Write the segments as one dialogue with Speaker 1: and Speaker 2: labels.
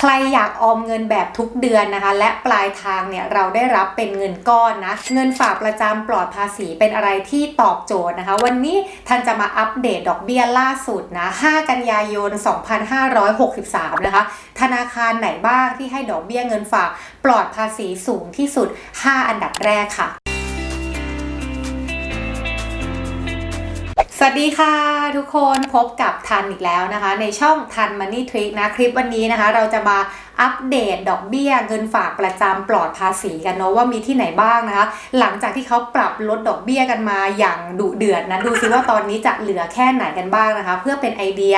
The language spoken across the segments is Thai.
Speaker 1: ใครอยากออมเงินแบบทุกเดือนนะคะ และปลายทางเนี่ยเราได้รับเป็นเงินก้อนนะ เงินฝากประจำปลอดภาษีเป็นอะไรที่ตอบโจทย์นะคะ วันนี้ท่านจะมาอัปเดตดอกเบี้ยล่าสุดนะ 5 กันยายน 2563 นะคะ ธนาคารไหนบ้างที่ให้ดอกเบี้ยเงินฝากปลอดภาษีสูงที่สุด 5 อันดับแรกค่ะ สวัสดีค่ะทุกคนพบกับทันอีกแล้วนะคะ ในช่องทันมันนี่ทริคนะ คลิปวันนี้นะคะ เราจะมา อัปเดตดอกเบี้ยเงินฝากประจำปลอดภาษีกันเนาะว่ามีที่ไหนบ้างนะคะ หลังจากที่เขาปรับลดดอกเบี้ยกันมาอย่างดุเดือดนะดูซิว่าตอนนี้จะเหลือแค่ไหนกันบ้างนะคะ เพื่อเป็นไอเดีย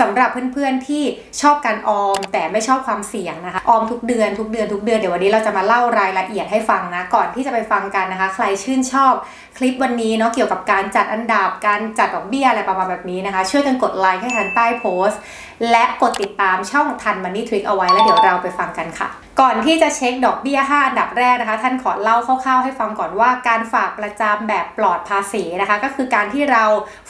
Speaker 1: สำหรับเพื่อนๆที่ชอบการออม แต่ไม่ชอบความเสี่ยงนะคะออมทุกเดือนทุกเดือนทุกเดือนเดี๋ยววันนี้เราจะมาเล่ารายละเอียดให้ฟังนะก่อนที่จะไปฟังกันนะคะ ใครชื่นชอบคลิปวันนี้เนาะเกี่ยวกับการจัดอันดับการจัดดอกเบี้ยอะไรประมาณแบบนี้นะคะ ช่วยกันกดไลค์ให้ทันใต้โพสต์และกดติดตามช่องทันมันนี่ทริคเอาไว้แล้วเดี๋ยวเราไปฟังกันค่ะ ก่อนที่จะเช็คดอกเบี้ย 5 อันดับแรกนะคะ ท่านขอเล่าคร่าวๆให้ฟังก่อนว่าการฝากประจำแบบปลอดภาษีนะคะ ก็คือการที่เรา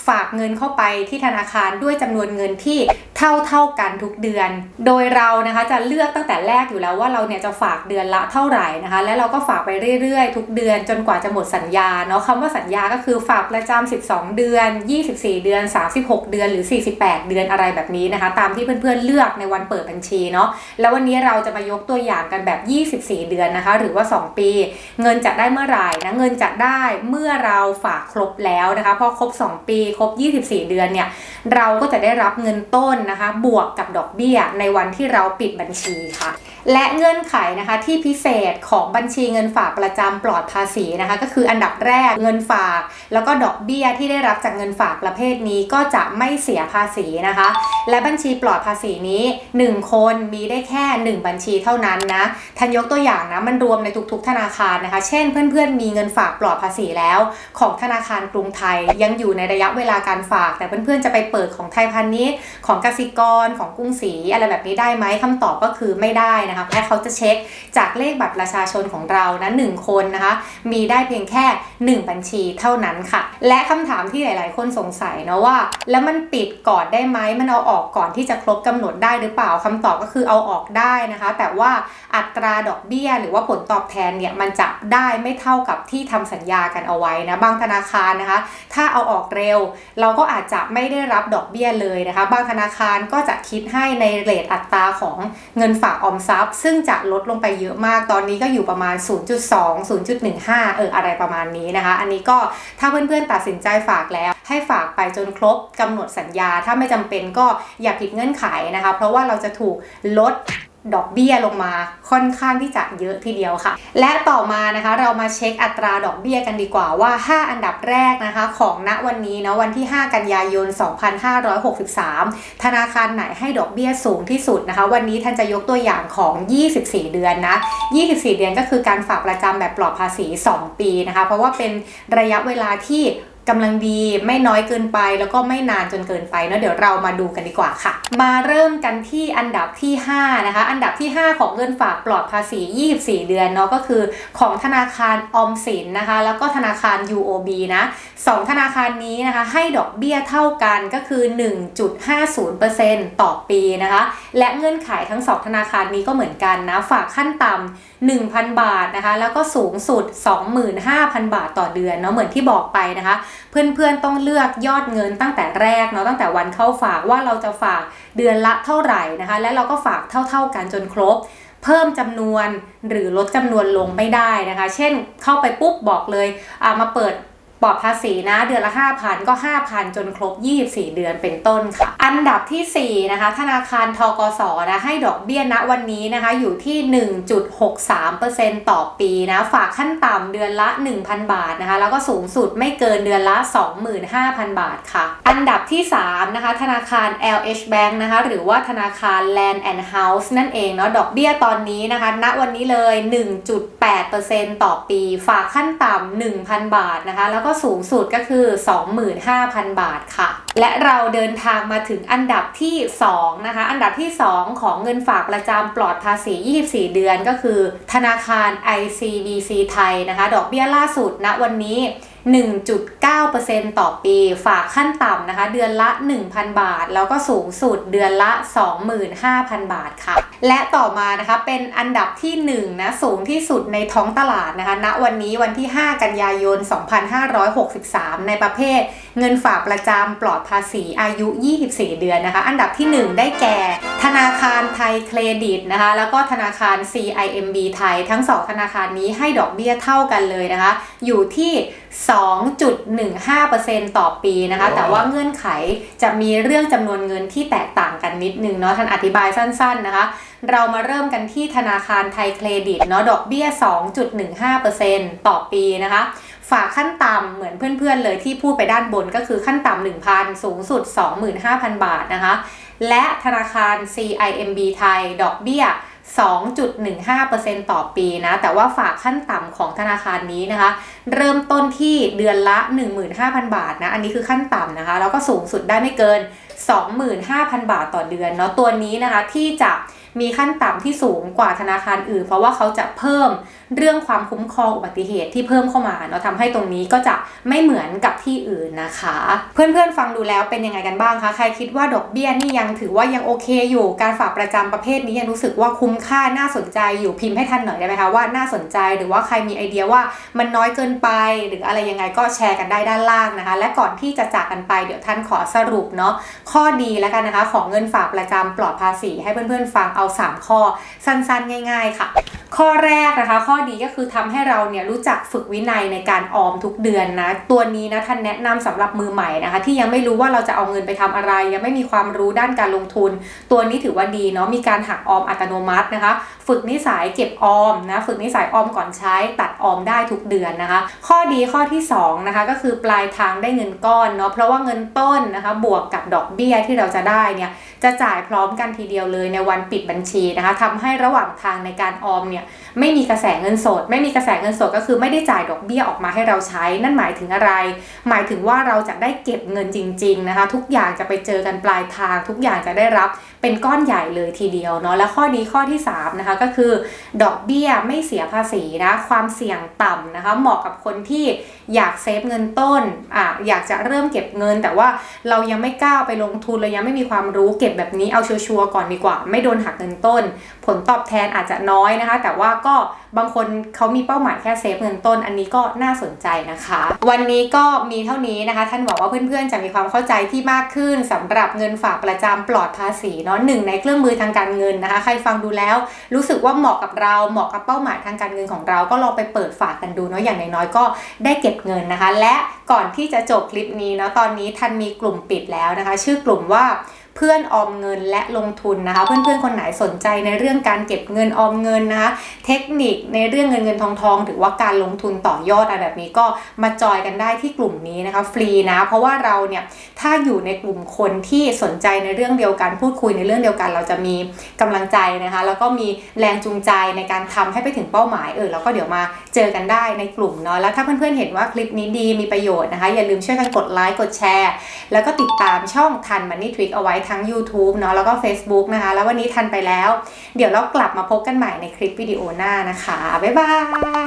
Speaker 1: ฝากเงินเข้าไปที่ธนาคารด้วยจำนวนเงินที่เท่าเท่าๆกันทุกเดือน โดยเรานะคะจะเลือกตั้งแต่แรกอยู่แล้วว่าเราเนี่ยจะฝากเดือนละเท่าไหร่นะคะ และเราก็ฝากไปเรื่อยๆ ทุกเดือนจนกว่าจะหมดสัญญาเนาะคำว่าสัญญาก็คือฝากประจำ12 เดือน 24 เดือน 36 เดือนหรือ 48 เดือนอะไรแบบนี้นะคะ ตามที่เพื่อนๆเลือกในวันเปิดบัญชีเนาะแล้ววันนี้เราจะมายกตัวอย่างางกันแบบ 24 เดือนนะคะ หรือว่า 2 ปี เงินจะได้เมื่อไหร่นะเงินจะได้เมื่อเราฝากครบแล้วนะคะพอครบ 2 ปีครบ 24 เดือนเนี่ยเราก็จะได้รับเงินต้นนะคะ บวกกับดอกเบี้ยในวันที่เราปิดบัญชีค่ะ และเงื่อนไขนะคะที่พิเศษของบัญชีเงินฝากประจำปลอดภาษีนะคะก็คืออันดับแรกเงินฝาก แล้วก็ดอกเบี้ยที่ได้รับจากเงินฝากประเภทนี้ก็จะไม่เสียภาษีนะคะ และบัญชีปลอดภาษีนี้ 1 คนมีได้แค่ 1 บัญชีเท่านั้นนะทันยกตัวอย่างนะมันรวมในทุกๆ ธนาคารนะคะ เช่นเพื่อนๆ มีเงินฝากปลอดภาษีแล้ว ของธนาคารกรุงไทยยังอยู่ในระยะเวลาการฝาก แต่เพื่อนๆจะไปเปิดของไทยพาณิชย์ของกสิกรของกรุงศรีอะไรแบบนี้ได้ไหมคำตอบก็คือไม่ได้นะคะเพราะเขาจะเช็คจากเลขบัตรประชาชนของเรานะหนึ่งคนนะคะ มีได้เพียงแค่ 1 บัญชีเท่านั้นค่ะ และคำถามที่หลาย ๆ คนสงสัยนะว่า แล้วมันปิดก่อนได้ไหมมันเอาออกก่อนที่จะครบกำหนดได้หรือเปล่าคำตอบก็คือเอาออกได้นะคะ แต่ว่าอัตราดอกเบี้ย หรือว่าผลตอบแทนเนี่ยมันจะได้ไม่เท่ากับที่ทำสัญญากันเอาไว้นะบางธนาคารนะคะ ถ้าเอาออกเร็ว เราก็อาจจะไม่ได้รับดอกเบี้ยเลยนะคะ บางธนาคารก็จะคิดให้ในเรทอัตราของเงินฝากออมทรัพย์ซึ่งจะลดลงไปเยอะมากตอนนี้ก็อยู่ประมาณ 0.2 0.15 เอออะไรประมาณนี้นะคะ อันนี้ก็ถ้าเพื่อนๆตัดสินใจฝากแล้ว ให้ฝากไปจนครบกำหนดสัญญา ถ้าไม่จำเป็นก็อย่าผิดเงื่อนไขนะคะ เพราะว่าเราจะถูกลด ดอกเบี้ยลงมาค่อนข้างที่จะเยอะทีเดียวค่ะ และต่อมานะคะเรามาเช็คอัตราดอกเบี้ยกันดีกว่าว่า 5 อันดับแรกนะคะของณวันนี้นะวันที่ 5 กันยายน 2563 ธนาคารไหนให้ดอกเบี้ยสูงที่สุดนะคะ วันนี้ท่านจะยกตัวอย่างของ 24 เดือนนะ 24 เดือนก็คือการฝากประจำแบบปลอดภาษี 2 ปีนะคะ เพราะว่าเป็นระยะเวลาที่ กำลังดีไม่น้อยเกินไปแล้วก็ไม่นานจนเกินไปเนาะเดี๋ยวเรามาดูกันดีกว่าค่ะ มาเริ่มกันที่อันดับที่ 5 นะคะ อันดับที่ 5 ของเงินฝากปลอดภาษี 24 เดือนเนาะก็คือของธนาคารออมสินนะคะ แล้วก็ธนาคาร UOB นะสองธนาคารนี้นะคะ ให้ดอกเบี้ยเท่ากันก็คือ 1.50%ต่อปีนะคะ และเงื่อนไขทั้งสองธนาคารนี้ก็เหมือนกันนะฝากขั้นต่ำ1,000 บาทนะคะ แล้วก็สูงสุด 25,000 บาทต่อเดือนเนาะเหมือนที่บอกไปนะคะเพื่อนๆต้องเลือกยอดเงินตั้งแต่แรกเนาะตั้งแต่วันเข้าฝากว่าเราจะฝากเดือนละเท่าไหร่นะคะ และเราก็ฝากเท่า ๆกันจนครบ เพิ่มจำนวนหรือลดจำนวนลงไม่ได้นะคะ เช่นเข้าไปปุ๊บบอกเลยอ่ามาเปิด ปลอดภาษีนะเดือนละ 5,000 ก็ 5,000 จนครบ 24 เดือนเป็นต้นค่ะ อันดับทีสี่ 4 นะคะ ธนาคารทกสนะให้ดอกเบี้ยณวันนี้นะคะอยู่ที่ 1.63%ต่อปีนะฝากขั้นต่ำเดือนละ 1,000 บาทนะคะแล้วก็สูงสุดไม่เกินเดือนละ 25,000 บาทค่ะ อันดับที่ 3 นะคะ ธนาคาร LH Bank นะคะหรือว่าธนาคาร Land and House นั่นเองเนาะดอกเบี้ยตอนนี้นะคะ ณวันนี้เลย 1.8%ต่อปี ฝากขั้นต่ำ1,000 บาทนะคะแล้วก็สูงสุดก็คือ 25,000 บาทค่ะ และเราเดินทางมาถึงอันดับที่ 2 นะคะ อันดับที่ 2 ของเงินฝากประจำปลอดภาษี 24 เดือนก็คือ ธนาคาร ICBC ไทยนะคะ ดอกเบี้ยล่าสุดณวันนี้ 1.9%ต่อปี ฝากขั้นต่ำนะคะ เดือนละ 1,000 บาท แล้วก็สูงสุดเดือนละ 25,000 บาทค่ะ และต่อมานะคะเป็นอันดับที่1นะสูงที่สุดในท้องตลาดนะคะณวันนี้วันที่ 5 กันยายน 2563 ในประเภท เงินฝากประจำปลอดภาษีอายุ 24 เดือนนะคะ อันดับที่ 1 ได้แก่ ธนาคารไทยเครดิตนะคะ แล้วก็ธนาคาร CIMB ไทย ทั้ง 2 ธนาคารนี้ให้ดอกเบี้ยเท่ากันเลยนะคะ อยู่ที่2.15%ต่อปีนะคะ แต่ว่าเงื่อนไขจะมีเรื่องจำนวนเงินที่แตกต่างกันนิดนึงเนาะท่านอธิบายสั้นๆนะคะ เรามาเริ่มกันที่ธนาคารไทยเครดิตเนาะดอกเบี้ย 2.15%ต่อปีนะคะฝากขั้นต่ำเหมือนเพื่อนๆเลยที่พูดไปด้านบนก็คือขั้นต่ำ1,000 สูงสุด 25,000 บาทนะคะ และธนาคาร CIMB ไทย ดอกเบี้ย 2.15%ต่อปีนะ แต่ว่าฝากขั้นต่ำของธนาคารนี้นะคะ เริ่มต้นที่เดือนละ 15,000 บาทนะ อันนี้คือขั้นต่ำนะคะ แล้วก็สูงสุดได้ไม่เกิน 25,000 บาทต่อเดือนเนาะ ตัวนี้นะคะที่จะมีขั้นต่ำที่สูงกว่าธนาคารอื่น เพราะว่าเขาจะเพิ่มเรื่องความคุ้มครองอุบัติเหตุที่เพิ่มเข้ามาเนาะทำให้ตรงนี้ก็จะไม่เหมือนกับที่อื่นนะคะ เพื่อนๆฟังดูแล้วเป็นยังไงกันบ้างคะใครคิดว่าดอกเบี้ยนี่ยังถือว่ายังโอเคอยู่ การฝากประจำประเภทนี้ยังรู้สึกว่าคุ้มค่าน่าสนใจอยู่พิมพ์ให้ทันหน่อยได้ไหมคะว่าน่าสนใจหรือว่าใครมีไอเดียว่ามันน้อยเกินไป หรืออะไรยังไงก็แชร์กันได้ด้านล่างนะคะ และก่อนที่จะจากกันไปเดี๋ยวท่านขอสรุปเนาะข้อดีแล้วกันนะคะ ของเงินฝากประจำปลอดภาษี ให้เพื่อนๆฟังเอา 3 ข้อสั้นๆ ง่าย ๆ ค่ะ ข้อแรกนะคะ ข้อดีก็คือทำให้เราเนี่ยรู้จักฝึกวินัยในการออมทุกเดือนนะตัวนี้นะท่านแนะนำสำหรับมือใหม่นะคะ ที่ยังไม่รู้ว่าเราจะเอาเงินไปทำอะไร ยังไม่มีความรู้ด้านการลงทุน ตัวนี้ถือว่าดีเนาะมีการหักออมอัตโนมัตินะคะ ฝึกนิสัยเก็บออมนะฝึกนิสัยออมก่อนใช้ตัดออมได้ทุกเดือนนะคะ ข้อดีข้อที่2นะคะก็คือปลายทางได้เงินก้อนเนาะเพราะว่าเงินต้นนะคะบวกกับดอกเบี้ยที่เราจะได้เนี่ยจะจ่ายพร้อมกันทีเดียวเลยในวันปิดบัญชีนะคะทำให้ระหว่างทางในการออมเนี่ยไม่มีกระแสเงินสด ไม่มีกระแสเงินสดก็คือไม่ได้จ่ายดอกเบี้ยออกมาให้เราใช้ นั่นหมายถึงอะไร หมายถึงว่าเราจะได้เก็บเงินจริง ๆนะคะ ทุกอย่างจะไปเจอกันปลายทาง ทุกอย่างจะได้รับเป็นก้อนใหญ่เลยทีเดียวเนาะและข้อดีข้อที่3นะคะก็คือ ดอกเบี้ยไม่เสียภาษีนะความเสี่ยงต่ำนะคะเหมาะกับคนที่อยากเซฟเงินต้นอะอยากจะเริ่มเก็บเงิน แต่ว่าเรายังไม่กล้าไปลงทุนเรายังไม่มีความรู้เก็บแบบนี้เอาชัวร์ก่อนดีกว่า ไม่โดนหักเงินต้น ผลตอบแทนอาจจะน้อยนะคะ แต่ว่าก็บางคนเขามีเป้าหมายแค่เซฟเงินต้น อันนี้ก็น่าสนใจนะคะ วันนี้ก็มีเท่านี้นะคะ ท่านหวังว่าเพื่อนๆจะมีความเข้าใจที่มากขึ้นสำหรับเงินฝากประจำปลอดภาษีเนาะหนึ่งในเครื่องมือทางการเงินนะคะ ใครฟังดูแล้ว รู้สึกว่าเหมาะกับเราเหมาะกับเป้าหมายทางการเงินของเราก็ลองไปเปิดฝากกันดูเนาะอย่างน้อยๆก็ได้เก็บเงินนะคะ และก่อนที่จะจบคลิปนี้เนาะตอนนี้ทันมีกลุ่มปิดแล้วนะคะ ชื่อกลุ่มว่า เพื่อนออมเงินและลงทุนนะคะ เพื่อนๆคนไหนสนใจในเรื่องการเก็บเงินออมเงินนะคะเทคนิคในเรื่องเงินเงินทองทองหรือว่าการลงทุนต่อยอดอะไรแบบนี้ก็มาจอยกันได้ที่กลุ่มนี้นะคะฟรีนะ เพราะว่าเราเนี่ยถ้าอยู่ในกลุ่มคนที่สนใจในเรื่องเดียวกันพูดคุยในเรื่องเดียวกัน เราจะมีกำลังใจนะคะ แล้วก็มีแรงจูงใจในการทำให้ไปถึงเป้าหมายเออแล้วก็เดี๋ยวมาเจอกันได้ในกลุ่มเนาะแล้วถ้าเพื่อนๆเห็นว่าคลิปนี้ดีมีประโยชน์นะคะ อย่าลืมช่วยกันกดไลค์กดแชร์ แล้วก็ติดตามช่องทันมันนี่ทริคเอาไว้ทั้ง YouTube เนาะแล้วก็ Facebook นะคะ แล้ววันนี้ทันไปแล้ว เดี๋ยวเรากลับมาพบกันใหม่ในคลิปวิดีโอหน้านะคะ บ๊ายบาย